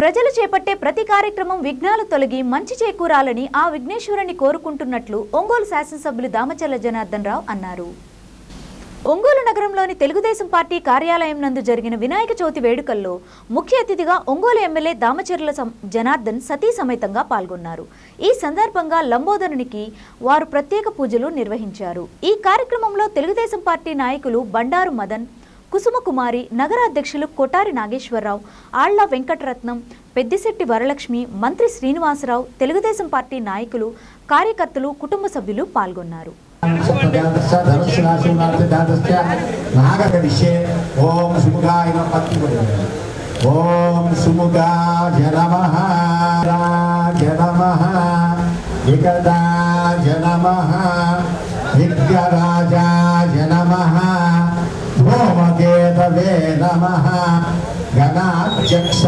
ప్రజలు చేపట్టే ప్రతి కార్యక్రమం విఘ్నాలు తొలగి మంచి చేకూరాలని ఆ విఘ్నేశ్వరుని కోరుకుంటున్నట్లు ఒంగోలు శాసనసభ్యులు దామచల్ల జనార్దన్ రావు అన్నారు. ఒంగోలు నగరంలోని తెలుగుదేశం పార్టీ కార్యాలయం నందు జరిగిన వినాయక చవితి వేడుకల్లో ముఖ్య అతిథిగా ఒంగోలు ఎమ్మెల్యే దామచర్ల జనార్దన్ సతీ సమేతంగా పాల్గొన్నారు. ఈ సందర్భంగా లంబోదరునికి వారు ప్రత్యేక పూజలు నిర్వహించారు. ఈ కార్యక్రమంలో తెలుగుదేశం పార్టీ నాయకులు బండారు మదన్ కుసుమకుమారి నగరాధ్యక్షులు కొటారి నాగేశ్వరరావు ఆళ్ళ వెంకటరత్నం పెద్దిశెట్టి వరలక్ష్మి మంత్రి శ్రీనివాసరావు తెలుగుదేశం పార్టీ నాయకులు కార్యకర్తలు కుటుంబ సభ్యులు పాల్గొన్నారు. ఓం సుముఖాయ నమః. నమః. వికటాయ నమః ధూమకేతవే నమః గణాధ్యక్ష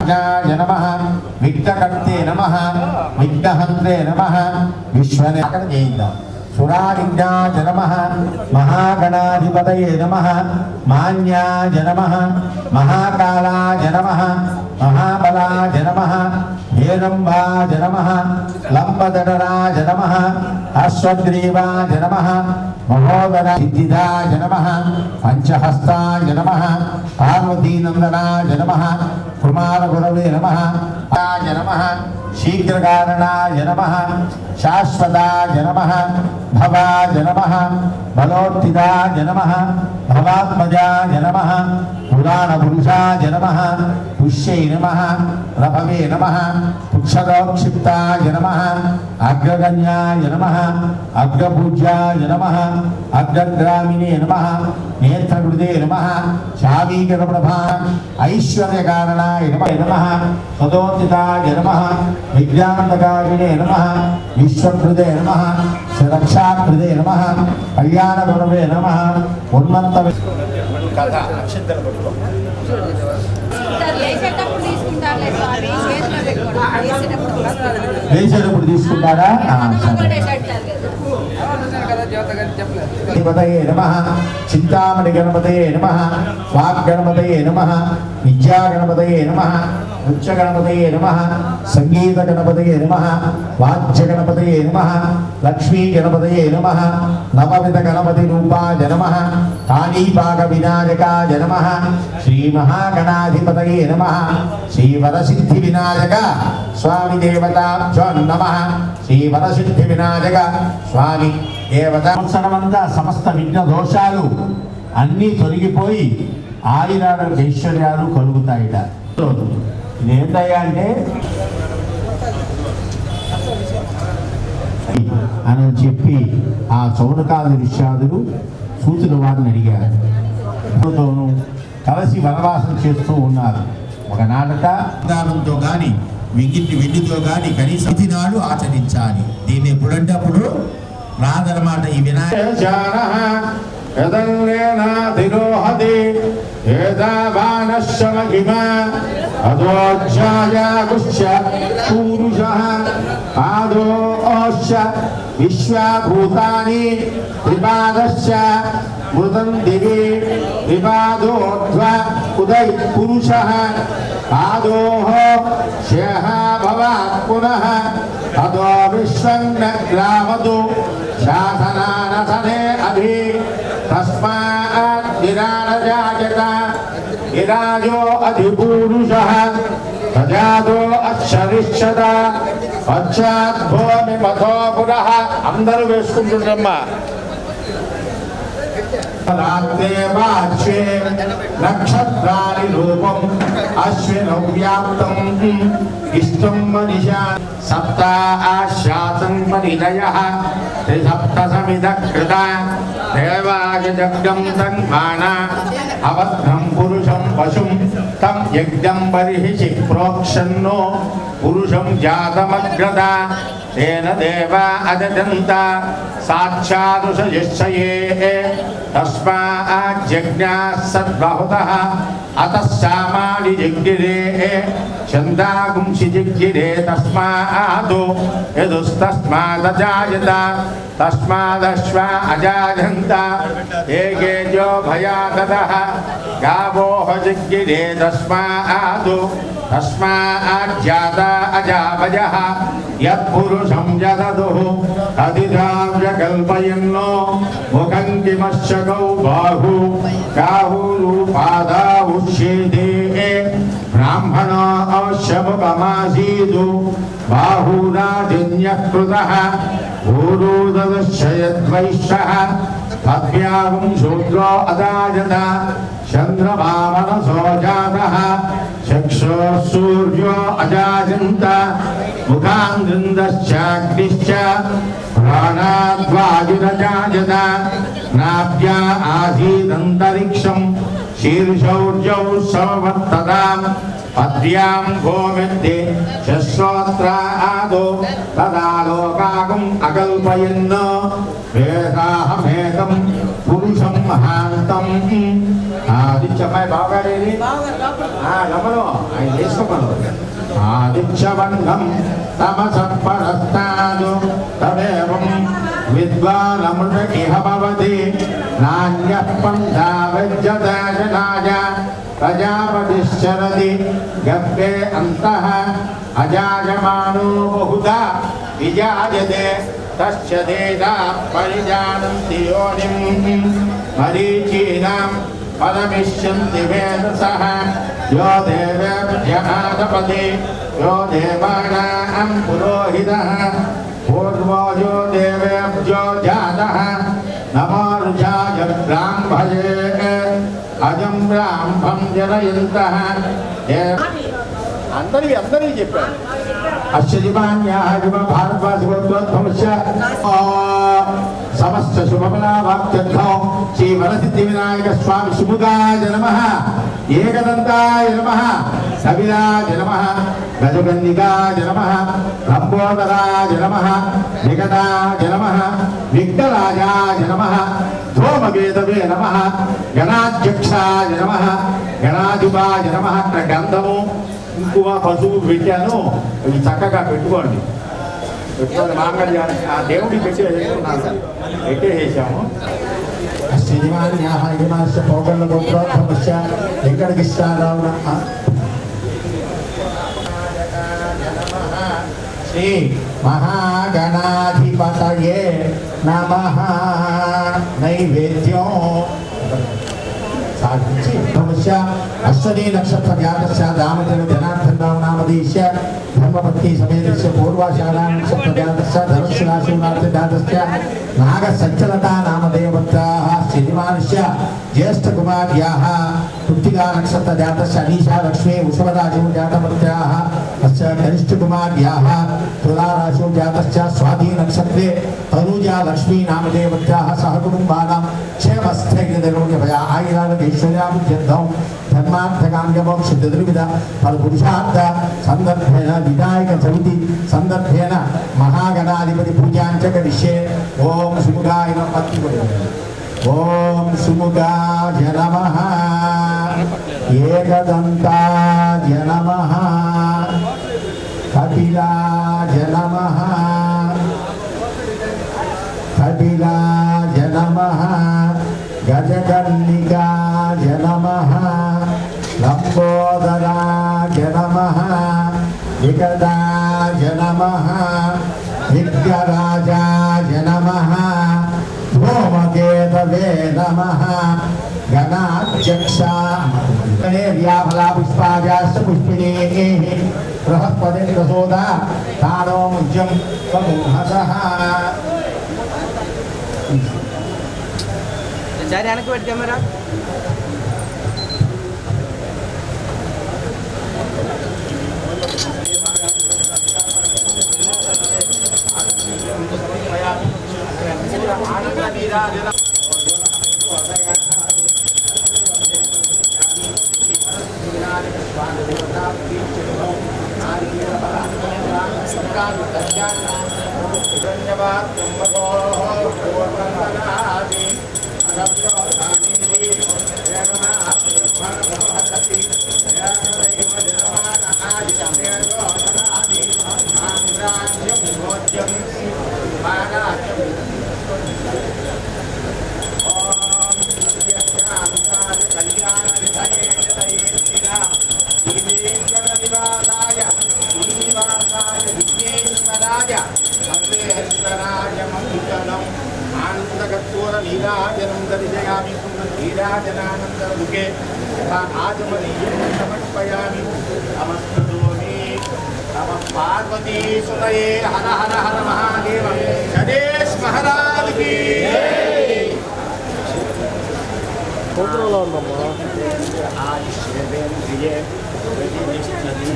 నమ విఘ్నకర్తే నమ విఘ్నహంత్రే నమ విశ్వనే చేయిద్దాం సురావిఘ్నాయ నమ మహాగణాధిపతయే నమ మాన్యాయ నమ మహాకాలాయ నమ మహాబలాయ నమ హేరంబాయ నమ లంబదడరాయ నమ అశ్వగ్రీవాయ నమ మహోదర సిద్ధిదాయ నమ పంచహస్తాయ నమ పార్వతీనందనాయ నమ కుమార గురవే నమ నమ శీఘ్రకారణాయ నమ శాశ్వతాయ నమ భవాయ నమ బలోత్థితాయ నమ భవాత్మజాయ నమ పురాణ పురుషాయ నమ పుష్యై నమ రభవే నమ పుక్షదోక్షిప్తాయ నమ అగ్రగణ్యాయ నమ అగ్రపూజ్యాయ నమ అగ్రగ్రామిణే నమ నేత్రకృతే నమ శావీకరప్రభా ఐశ్వర్యకారణాయ నమ నమ సదోచితాయ నమ విజ్ఞానకారిణే నమ విశ్వకృతే నమ రక్షాకృతే నమ కళ్యాణగుణవే నమ ఉన్మంత కథ అక్షింతలు వేసేటప్పుడు తీసుకుంటారా గణపతయే నమ చింతామణి గణపతయే నమ వాక్ గణపతయే నమ విద్యా గణపతయే నమ నృత్య గణపతయే నమ సంగీత గణపతయే నమ వాద్య గణపతయే నమ లక్ష్మీ గణపతయే నమ నవవిధ గణపతి రూపాయ నమ కాళీపాక వినాయకాయ నమ శ్రీ మహాగణాధిపతయే నమ శ్రీ వరసిద్ధి వినాయక స్వామి దేవతాభ్యో నమ. శ్రీ వరసిద్ధి వినాయక స్వామి దేవత. సంవత్సరమంతా సమస్త విఘ్న దోషాలు అన్నీ తొలగిపోయి ఆయురాలు ఐశ్వర్యాలు కలుగుతాయిట. ఇదేంటయ్యా అంటే? అని చెప్పి ఆ చౌనకాది విషయాదులు సూతుల వారిని అడిగారు. కలిసి వనవాసం చేస్తూ ఉన్నారు. ఒకనాడట దానంతో కానీ వింగిటి వెండితో కానీ కనీసం ఇది నాడు ఆచరించాలి. దీన్ని ఎప్పుడంటే అప్పుడు రాదనమాట ఈ వినాయక విశ్వభూతాని త్రిపాదశ్చ మృతం దివి త్రిపాదోర్ధ్వ ఉదై పురుష పాదోః శేహ భవాత్ పునః తదో విశ్వం న గ్రామతు శాసనానసనే అభి తస్మాత్ విరాజాయత విరాజో అధిపూరుషः ప్రజాతో అక్షరిష్యత పశ్చాత్ భూమి మథో పునః అందరూ వేసుకుంటుండమ్మా రాత్రేవాశ్వే నక్షత్రాని రూపం అశ్వినౌ వ్యాప్తం ఇష్టం మనిషా సప్త ఆశ్వాసం పరిణయ త్రిసప్త సమిద కృత దేవాయజగ్గం తన్మాన అవధ్రం పురుషం పశుం తం యజ్ఞం బర్హిషి ప్రోక్షన్నో పురుషం జాతమగ్రత तेन देव अदंता साक्षादुषयिश्चये तस्माज्जज्ञाः सद्बहुतः। अतः सामानि जिग्गिरे छन्दागुंसि जिग्गिरे तस्मादो यदुस्तस्मादजायत। तस्मादश्वा अजायन्त। एकेजो भयादतः गावोः जिग्गिरे तस्मादो तस्माज्जाता अजाभजः। యత్పురుషం జదదుః అధిరావ్య కల్పయన్నో ముఖం కిమశ్చకౌ బాహు కాహులు పాదావుష్యేదే బ్రాహ్మణ అవశ్యముపమాసీదు బాహూరాజన్యః కృతः ఊరూదశ్చయద్వైశ్యः పద్భ్యాగం శూద్రో అదాజత చంద్రమామనసో జాతः చక్షో సూర్యో అజాజంత ముఖాంగృందశ్చాగ్నిశ్చ ప్రాణాద్వాయురజాజత నాభ్యా ఆసీదంతరిక్షం శీర్షౌర్జౌ సమవర్తతాం పద్యాం గోమిద్ది శశ్రోత్రాదో తదా లోకాగం అకల్పయన్ వేదాహమేకం పురుషం మహాంతం ఆదిత్యమై బాగారేది గమనం ఆయన చేసుకోమను ఆదిత్యవంగం తమసపరస్తాదు తదేవం విద్వానమృత ఇహ భవతి నాణ్యః పంథా విద్యదాశనాయ ప్రజాపతిశ్చరతి గర్భే అంతః. అజాయమానో బహుధా విజాయతే తస్య దేశా పరిజానంతి యోనిం. మరీచీనాం పరమిష్యంతి వేదసః యో దేవేభ్యమాదపతి యో దేవానాం పురోహితः పూర్వో యో దేవేభ్యో జాతः నమో రుజాయ బ్రాహ్మయే అజం బ్రాహ్మం జనయంతః అందరికీ అందరికీ చెప్పారు. అశ్వజిమాన్యాజిమ భారద్వాజగోత్రోద్భవస్య సమస్త శుభఫలావాప్త్యర్థం శ్రీ వరసిద్ధి వినాయక స్వామి సుముఖాయ నమ. ఏకదంతాయ నమ. కవిరాజ నమ. గజగన్నికాయ నమ. లంబోదరాజ నమ. వికటాయ నమ. విఘ్నరాజాయ నమ. ధూమగేదవే నమ. గణాధ్యక్షాయ నమ. గణాధిపాయ నమ. అక్కడ గంధము ఇంకువ పశువు పెట్టాను. ఇవి చక్కగా పెట్టుకోండి. పెట్టుకోండి మాంగళ్యాన్ని ఆ దేవుడికి పెట్టేసేసుకున్నాను పెట్టేసేసాము శ్రీమాన్యాహ యజమానస్య పౌగళ్ళ గోత్రోద్భవస్య వెంకటకృష్ణారావు శ్రీ మహాగణాధిపతయే నమ నైవేద్యం. సాధించి భవిష్య అశ్వనీ నక్షత్ర జాతస్య దామోదర జనార్దన రావు నామధేశ్య ధర్మపత్ని సమేతస్య పూర్వాషాఢా నక్షత్ర జాతస్య ధనుస్సు రాశి నామ జాతస్య నాగ సంచలతా నామదేవత్యాః శ్రీమానస్య జ్యేష్ఠ कृत्तिका नक्षत्र जातस्य अनीशा लक्ष्मी उषवदाशौ जातवत्याः अस्य कनिष्ठकुमार्याः तुलाराशौ जातस्य स्वाधीनक्षत्रे तनुजा, लक्ष्मी, नामदेवत्याः, सहकुटुम्बानां क्षेमस्थैर्यदरोग्यभया आयुरालैश्वर्यामुद्यद्धौ धर्मार्थकाङ्गमोक्षद्विधा फलपुरुषार्थ सन्दर्भेन विधायकसमिति सन्दर्भेन महागणाधिपतिपूजां च करिष्ये। ॐ सुमुखाय नमः। ॐ सुमुखाय नमः। ఏకదంతాయ నమ కపిలాయ నమ కపిలాయ నమ గజకర్ణికాయ నమ లంబోదరాయ నమ వికటాయ నమ విఘ్నరాజాయ నమ ధూమకేతవే నమ గణాధ్యక్ష गणे व्याफला पुष्पाजाश्च पुष्पिणे बृहस्पति रसोदा तानो मुज्यं बमोहसः जा रहा है ना बैठ कैमरा నీరాజనానందముఖే ఆజమనీయం సమర్పయామి. నమస్కరోమి నమ పార్వతీ సుతయే. హర హర హర మహాదేవ. గణేష్ మహారాజ్కి ఆయుష్యేంద్రియే ప్రతిష్టతి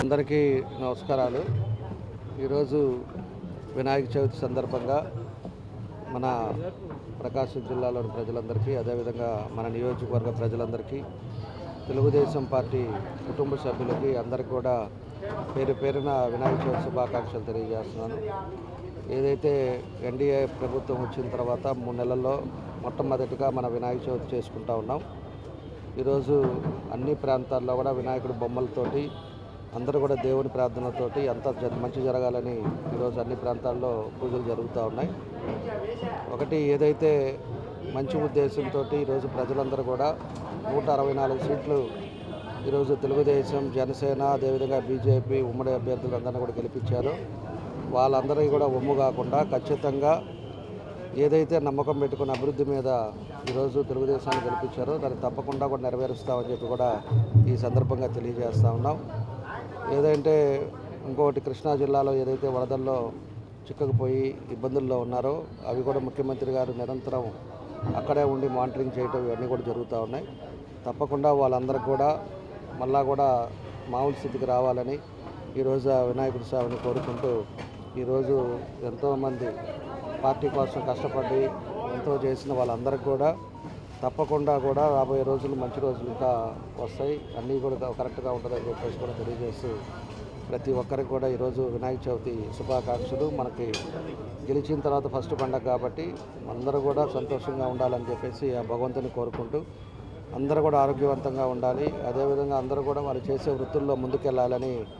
అందరికీ నమస్కారాలు. ఈరోజు వినాయక చవితి సందర్భంగా మన ప్రకాశం జిల్లాలోని ప్రజలందరికీ అదేవిధంగా మన నియోజకవర్గ ప్రజలందరికీ తెలుగుదేశం పార్టీ కుటుంబ సభ్యులకి అందరికీ కూడా పేరు పేరున వినాయక చవితి శుభాకాంక్షలు తెలియజేస్తున్నాను. ఏదైతే ఎన్డీఏ ప్రభుత్వం వచ్చిన తర్వాత మూడు నెలల్లో మొట్టమొదటిగా మన వినాయక చవితి చేసుకుంటా ఉన్నాం. ఈరోజు అన్ని ప్రాంతాల్లో కూడా వినాయకుడి బొమ్మలతోటి అందరూ కూడా దేవుని ప్రార్థనలతోటి అంతా జ- మంచి జరగాలని ఈరోజు అన్ని ప్రాంతాల్లో పూజలు జరుగుతూ ఉన్నాయి. ఒకటి ఏదైతే మంచి ఉద్దేశంతో ఈరోజు ప్రజలందరూ కూడా నూట అరవై నాలుగు సీట్లు ఈరోజు తెలుగుదేశం జనసేన అదేవిధంగా బీజేపీ ఉమ్మడి అభ్యర్థులందరినీ కూడా గెలిపించారు. వాళ్ళందరికీ కూడా ఒమ్ము కాకుండా ఖచ్చితంగా ఏదైతే నమ్మకం పెట్టుకున్న అభివృద్ధి మీద ఈరోజు తెలుగుదేశాన్ని గెలిపించారో దాన్ని తప్పకుండా కూడా నెరవేరుస్తామని చెప్పి కూడా ఈ సందర్భంగా తెలియజేస్తా ఉన్నాం. ఏదంటే ఇంకొకటి కృష్ణా జిల్లాలో ఏదైతే వరదల్లో చిక్కకుపోయి ఇబ్బందుల్లో ఉన్నారో అవి కూడా ముఖ్యమంత్రి గారు నిరంతరం అక్కడే ఉండి మానిటరింగ్ చేయటం ఇవన్నీ కూడా జరుగుతూ ఉన్నాయి. తప్పకుండా వాళ్ళందరికీ కూడా మళ్ళా కూడా మామూలు స్థితికి రావాలని ఈరోజు ఆ వినాయకుడి స్వామిని కోరుకుంటూ ఈరోజు ఎంతోమంది పార్టీ కోసం కష్టపడి ఎంతో చేసిన వాళ్ళందరికీ కూడా తప్పకుండా కూడా రాబోయే రోజులు మంచి రోజులు ఇంకా వస్తాయి. అన్నీ కూడా కరెక్ట్గా ఉంటుందని చెప్పేసి కూడా తెలియజేస్తూ ప్రతి ఒక్కరికి కూడా ఈరోజు వినాయక చవితి శుభాకాంక్షలు. మనకి గెలిచిన తర్వాత ఫస్ట్ పండగ కాబట్టి అందరూ కూడా సంతోషంగా ఉండాలని చెప్పేసి ఆ భగవంతుని కోరుకుంటూ అందరూ కూడా ఆరోగ్యవంతంగా ఉండాలి. అదేవిధంగా అందరూ కూడా వాళ్ళు చేసే వృత్తుల్లో ముందుకెళ్ళాలని